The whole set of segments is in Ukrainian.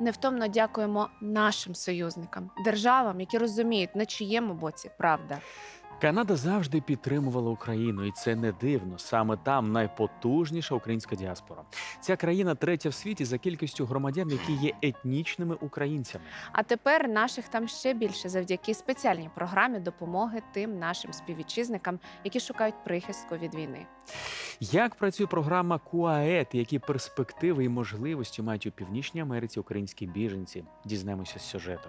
невтомно дякуємо нашим союзникам, державам, які розуміють, на чиєму боці правда. Канада завжди підтримувала Україну, і це не дивно. Саме там найпотужніша українська діаспора. Ця країна третя в світі за кількістю громадян, які є етнічними українцями. А тепер наших там ще більше завдяки спеціальній програмі допомоги тим нашим співвітчизникам, які шукають прихистку від війни. Як працює програма КУАЕТ? Які перспективи і можливості мають у Північній Америці українські біженці? Дізнаємося з сюжету.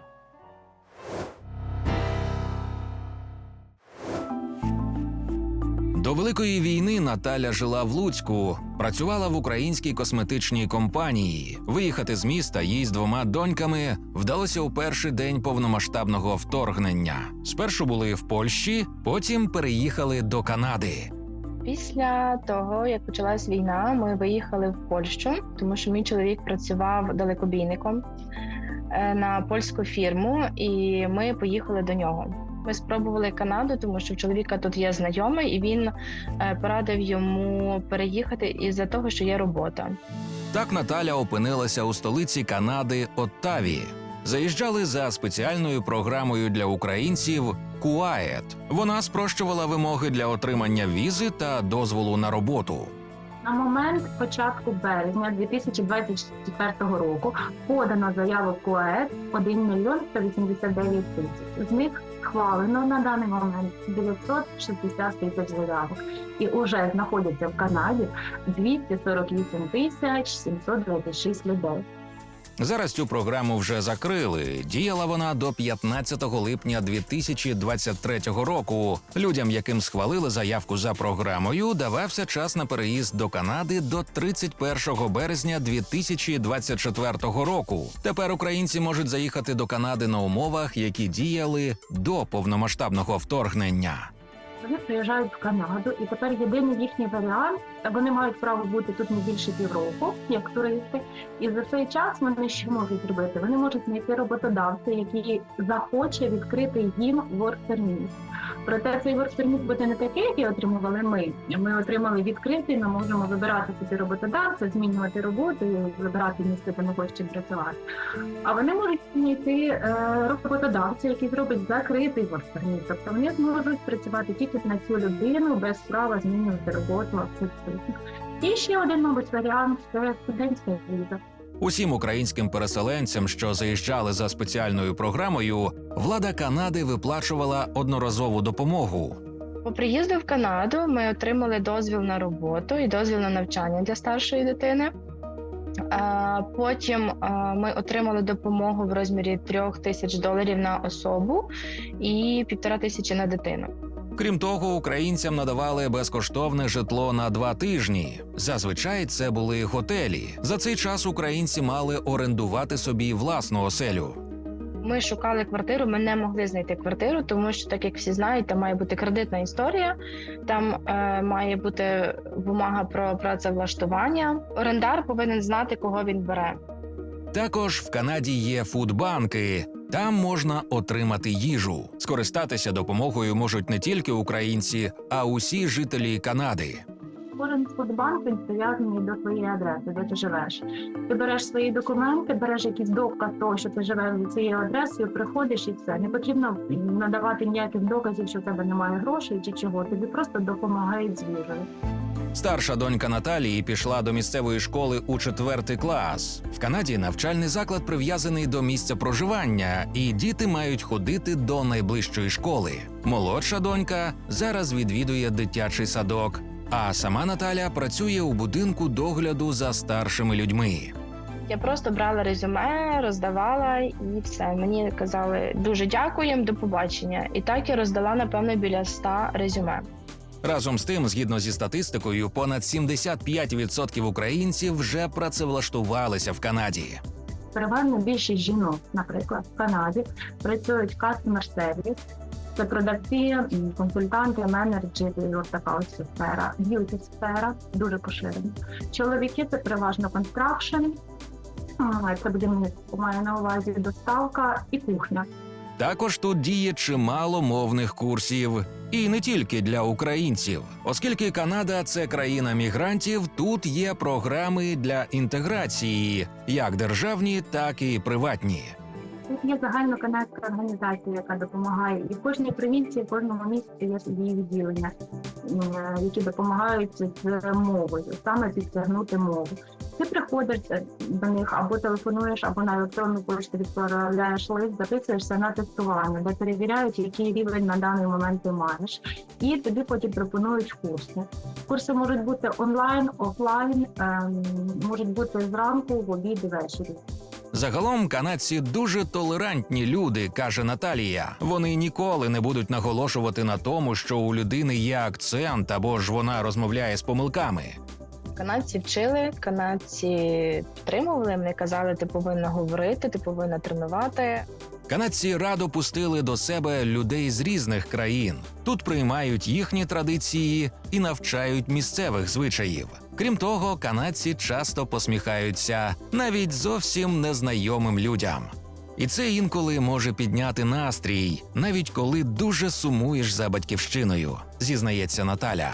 До великої війни Наталя жила в Луцьку, працювала в українській косметичній компанії. Виїхати з міста їй з двома доньками вдалося у перший день повномасштабного вторгнення. Спершу були в Польщі, потім переїхали до Канади. Після того, як почалась війна, ми виїхали в Польщу, тому що мій чоловік працював далекобійником е, на польську фірму, і ми поїхали до нього. Ми спробували Канаду, тому що в чоловіка тут є знайомий, і він е, порадив йому переїхати із-за того, що є робота. Так Наталя опинилася у столиці Канади Оттаві. Заїжджали за спеціальною програмою для українців КУАЕТ. Вона спрощувала вимоги для отримання візи та дозволу на роботу. На момент початку березня 2024 року подано заяву в КУАЕД 1 мільйон 189 тисяч. З них схвалено на даний момент 960 тисяч заявок. І вже знаходяться в Канаді 248 тисяч 726 людей. Зараз цю програму вже закрили. Діяла вона до 15 липня 2023 року. Людям, яким схвалили заявку за програмою, давався час на переїзд до Канади до 31 березня 2024 року. Тепер українці можуть заїхати до Канади на умовах, які діяли до повномасштабного вторгнення. Вони приїжджають в Канаду, і тепер єдиний їхній варіант. Вони мають право бути тут не більше півроку, як туристи. І за цей час вони що можуть зробити? Вони можуть знайти роботодавця, який захоче відкрити їм permit. Проте цей permit буде не такий, який отримували ми. Ми отримали відкритий, ми можемо вибирати собі роботодавця, змінювати роботу вибирати місце, де ми хочемо працювати. А вони можуть знайти е, роботодавця, який зробить закритий permit. Тобто вони зможуть працювати тільки на цю людину без права змінювати роботу абсолютно. І ще один, мабуть, варіант це студентська віза. Усім українським переселенцям, що заїжджали за спеціальною програмою, влада Канади виплачувала одноразову допомогу. По приїзду в Канаду ми отримали дозвіл на роботу і дозвіл на навчання для старшої дитини. Потім ми отримали допомогу в розмірі трьох тисяч доларів на особу і півтора тисячі на дитину. Крім того, українцям надавали безкоштовне житло на два тижні. Зазвичай це були готелі. За цей час українці мали орендувати собі власну оселю. Ми шукали квартиру, ми не могли знайти квартиру, тому що, так як всі знають, там має бути кредитна історія, там е, має бути бумага про працевлаштування. Орендар повинен знати, кого він бере. Також в Канаді є фудбанки. Там можна отримати їжу. Скористатися допомогою можуть не тільки українці, а усі жителі Канади. Кожен фудбанк прив'язаний до твоєї адреси, де ти живеш. Ти береш свої документи, береш якийсь доказ того, що ти живеш за цією адресою, приходиш і все. Не потрібно надавати ніяких доказів, що в тебе немає грошей чи чого. Тобі просто допомагають з їжею. Старша донька Наталії пішла до місцевої школи у четвертий клас. В Канаді навчальний заклад прив'язаний до місця проживання, і діти мають ходити до найближчої школи. Молодша донька зараз відвідує дитячий садок. А сама Наталя працює у будинку догляду за старшими людьми. Я просто брала резюме, роздавала і все. Мені казали дуже дякуємо, до побачення. І так я роздала напевно біля 100 резюме. Разом з тим, згідно зі статистикою, понад 75% українців вже працевлаштувалися в Канаді. Переважно більшість жінок, наприклад, в Канаді працюють customer service. Це продавці, консультанти, менеджери, от така ось сфера, б'юті сфера дуже поширена. Чоловіки це переважно констракшн, це будівництво має на увазі доставка і кухня. Також тут діє чимало мовних курсів. І не тільки для українців, оскільки Канада це країна мігрантів, тут є програми для інтеграції, як державні, так і приватні. Тут є загальноканадська організація, яка допомагає, і в кожній провінції, в кожному місті є свої відділення, які допомагають з мовою, саме підтягнути мову. Ти приходиш до них або телефонуєш, або на електронну пошту відправляєш лист, записуєшся на тестування, де перевіряють, який рівень на даний момент ти маєш, і тобі потім пропонують курси. Курси можуть бути онлайн, офлайн, ем, можуть бути зранку, в обід, ввечері. Загалом канадці дуже толерантні люди, каже Наталія. Вони ніколи не будуть наголошувати на тому, що у людини є акцент або ж вона розмовляє з помилками. Канадці вчили, канадці підтримували. Вони казали, ти повинна говорити, ти повинна тренувати. Канадці радо пустили до себе людей з різних країн. Тут приймають їхні традиції і навчають місцевих звичаїв. Крім того, канадці часто посміхаються навіть зовсім незнайомим людям. І це інколи може підняти настрій, навіть коли дуже сумуєш за батьківщиною, зізнається Наталя.